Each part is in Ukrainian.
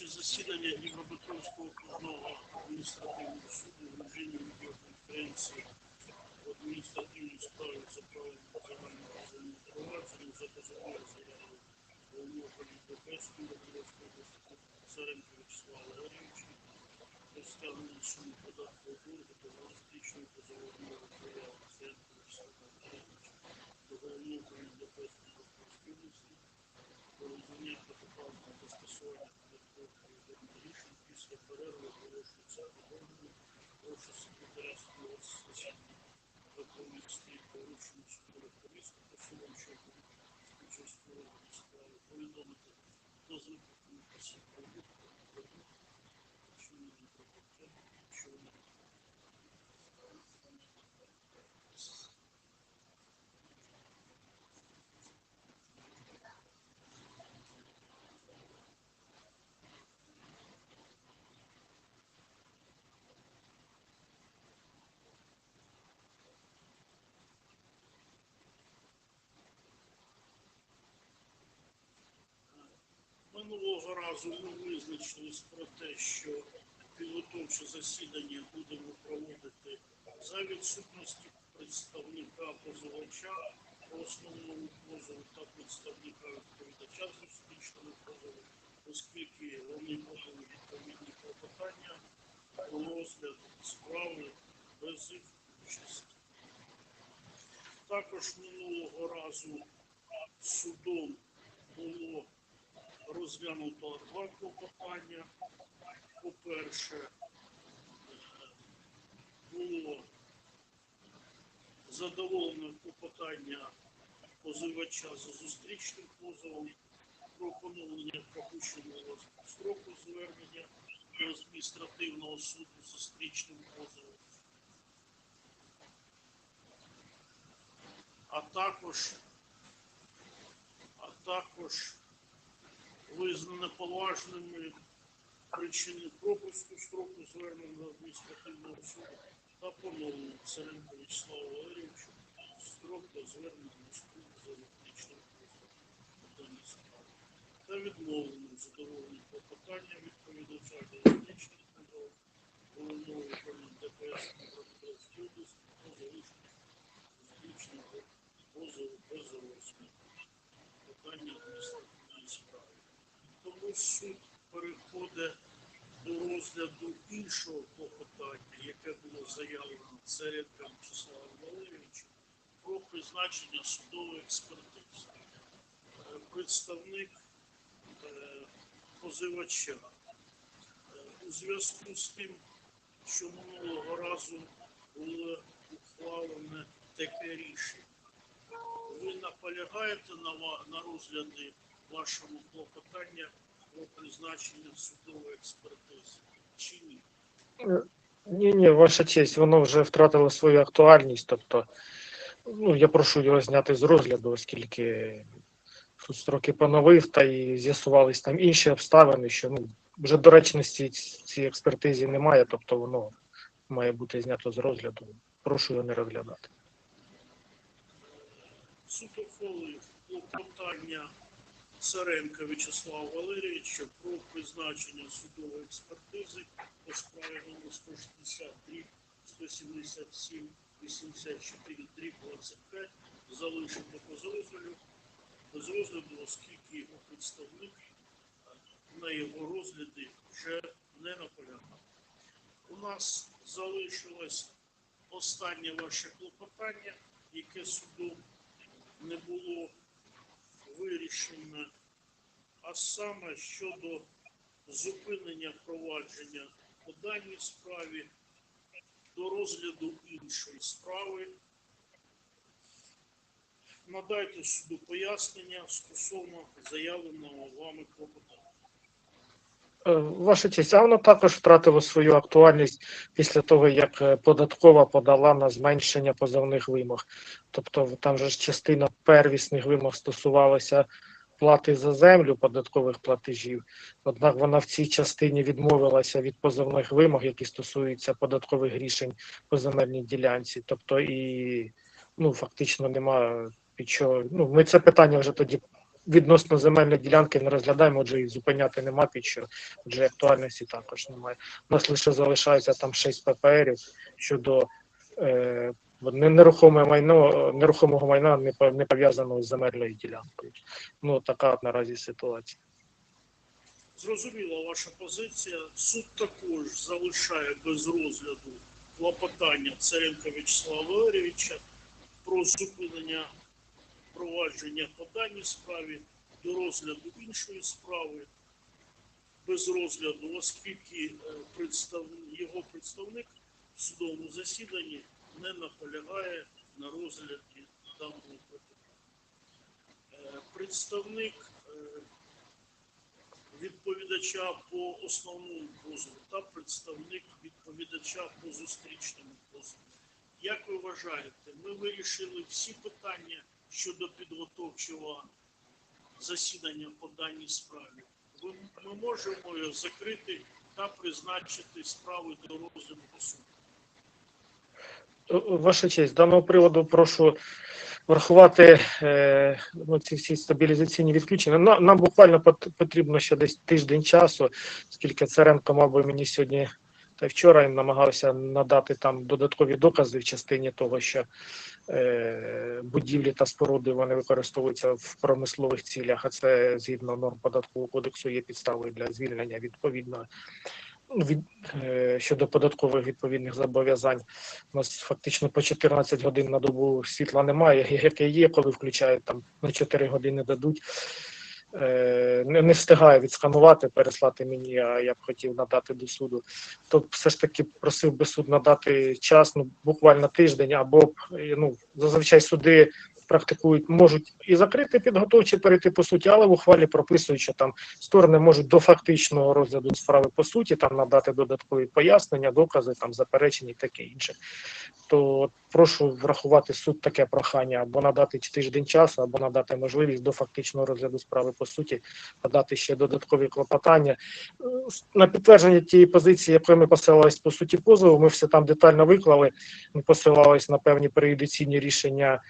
Підготовче засідання Дніпропетровського окружного адміністративного суду в режимі відеоконференції в адміністративній справі за правом розгляду провадження за позовною заявою головного області Царенка Вячеслава Валерійовича про суми податкового боргу та залістичної позовної заяви Царенка Вячеслава Валерійовича до головного політопецького Дніпропетровської області про визнання протиправного застосування податкових відповідних рішень після перерви оголошується договору. Прошу секретаря судового засідання доповісти порушення судових повісток особам, що будуть у розгляді повідомити до звикли осіб прибутку, прибутку, що не прибуття, що не Минулого разу ми визначились про те, що підготовче засідання будемо проводити за відсутності представника позивача по основному позову та представника відповідача з зустрічного позову, оскільки вони подали відповідні клопотання про розгляд справи без їх участі. Також минулого разу судом було розглянуто два клопотання. По-перше, було задоволено клопотання позивача за зустрічним позовом про поновлення пропущеного строку звернення до адміністративного суду з зустрічним позовом. А також, а також визнано поважними причини пропуску строку звернення до адміністративного суду та поновлення Царенко Вячеслава Валерійовича строк до звернення до суду за у даній справі та відмовлено задоволення клопотання відповідача до юридичних позовів головного управління ДПС Дніпропетровської області про залишення зустрічного позову без розгляду питання адміністративної справи. Тому суд переходить до розгляду іншого клопотання, яке було заявлено Царенком Вячеславом Валерійовичем про призначення судової експертизи. Е, Представник е, позивача е, у зв'язку з тим, що минулого разу було ухвалене таке рішення. Ви наполягаєте на, розгляді вашого клопотання про призначення судової експертизи чи ні? Ні, ні, ваша честь, воно вже втратило свою актуальність. Тобто, ну, я прошу його зняти з розгляду, оскільки суд строки поновив та і з'ясувались там інші обставини, що ну, вже доречності цій експертизі немає, тобто воно має бути знято з розгляду. Прошу його не розглядати. Суд ухвалив клопотання Царенка Вячеслава Валерійовича про призначення судової експертизи по справі номер 163 177 84 25 залишити без розгляду, без розгляду, оскільки його представник на його розгляді вже не наполягав. У нас залишилось останнє ваше клопотання, яке судом не було вирішено, а саме щодо зупинення провадження по даній справі до розгляду іншої справи. Надайте суду пояснення стосовно заявленого вами клопотання. Е, Ваша честь, а воно також втратило свою актуальність після того, як е, податкова подала на зменшення позовних вимог. Тобто там же ж частина первісних вимог стосувалася плати за землю податкових платежів. Однак вона в цій частині відмовилася від позовних вимог, які стосуються податкових рішень по земельній ділянці. Тобто і ну фактично немає під. Ну ми це питання вже тоді відносно земельної ділянки не розглядаємо, отже, і зупиняти нема під що, отже, актуальності також немає. У нас лише залишається там 6 ППРів щодо е, нерухоме майно, нерухомого майна не пов'язаного з земельною ділянкою. Ну, така наразі ситуація. Зрозуміла ваша позиція. Суд також залишає без розгляду клопотання Царенка Вячеслава Валерійовича про зупинення провадження по даній справі до розгляду іншої справи без розгляду, оскільки е, його представник в судовому засіданні не наполягає на розгляді даного питання. Е, Представник е, відповідача по основному позову та представник відповідача по зустрічному позову. Як ви вважаєте, ми вирішили всі питання щодо підготовчого засідання по даній справі? Ми можемо його закрити та призначити справи до розгляду суду. Е, Ваша честь, з даного приводу прошу врахувати е, ну, ці всі стабілізаційні відключення. Нам, нам буквально потрібно ще десь тиждень часу, оскільки Царенко мав би мені сьогодні та вчора він намагався надати там додаткові докази в частині того, що будівлі та споруди вони використовуються в промислових цілях, а це згідно норм податкового кодексу є підставою для звільнення відповідно ну, від, е, щодо податкових відповідних зобов'язань. У нас фактично по 14 годин на добу світла немає, яке є, коли включають там на 4 години дадуть. Е, Не, встигає відсканувати, переслати мені, а я б хотів надати до суду. То все ж таки просив би суд надати час, ну буквально тиждень, або ну зазвичай суди практикують, можуть і закрити підготовчі перейти по суті, але в ухвалі прописують, що там сторони можуть до фактичного розгляду справи по суті там надати додаткові пояснення, докази, там заперечення і таке інше. То прошу врахувати суд таке прохання або надати тиждень часу, або надати можливість до фактичного розгляду справи по суті, надати ще додаткові клопотання. Е, На підтвердження тієї позиції, якою ми посилались по суті позову, ми все там детально виклали. Ми посилались на певні періодиційні рішення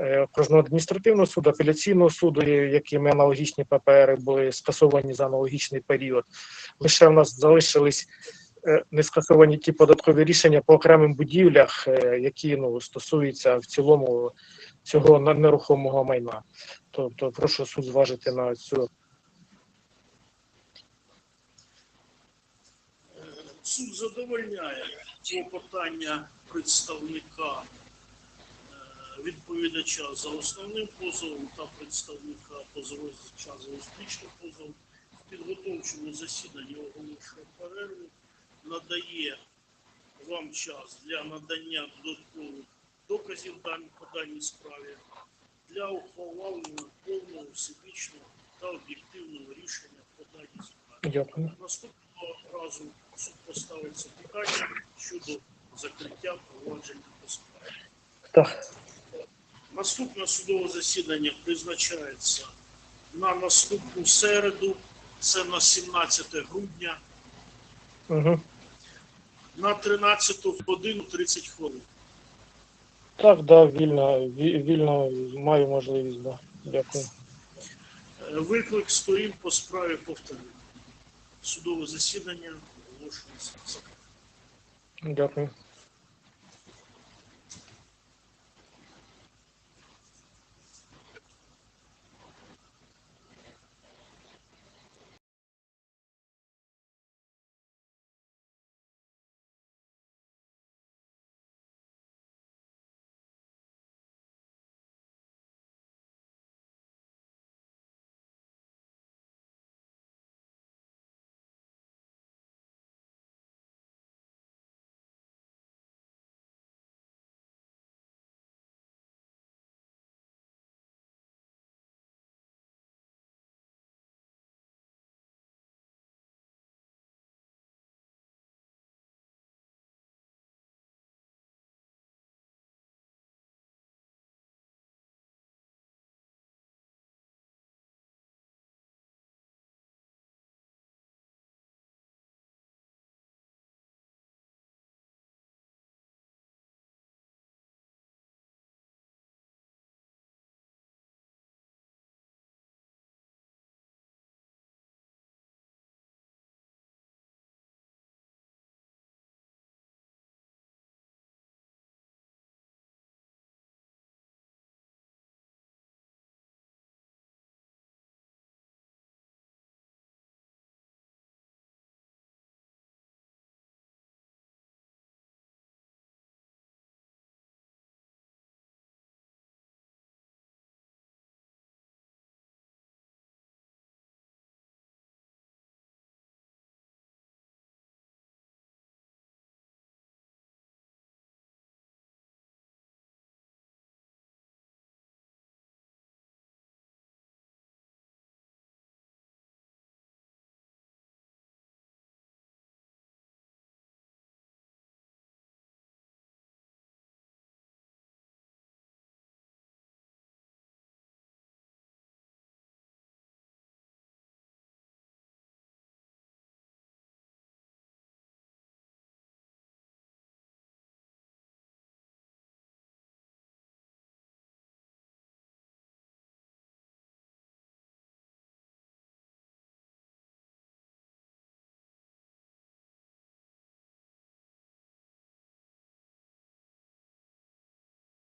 окружного адміністративного суду, апеляційного суду, якими аналогічні ППР були скасовані за аналогічний період. Лише в нас залишились е, не скасовані ті податкові рішення по окремим будівлях, е, які ну стосуються в цілому цього нерухомого майна. Тобто, прошу суд зважити на цю Е, Суд задовольняє клопотання представника е, відповідача за основним позовом та представника позивача за успішним позовом в підготовчому засіданні оголошує перерву, надає вам час для надання додаткових доказів по даній справі для ухвалення повного, всебічного та об'єктивного рішення по даній справі. дякую. Наступного разу суд поставиться питання щодо закриття провадження по справі. Так, Наступне судове засідання призначається на наступну середу, це на 17 грудня, угу. на 13 годину 30 хвилин. так, да, вільно, ві- вільно маю можливість, да. Дякую. Е, Виклик сторін по справі повторюю. Судове засідання оголошується закритим. Дякую.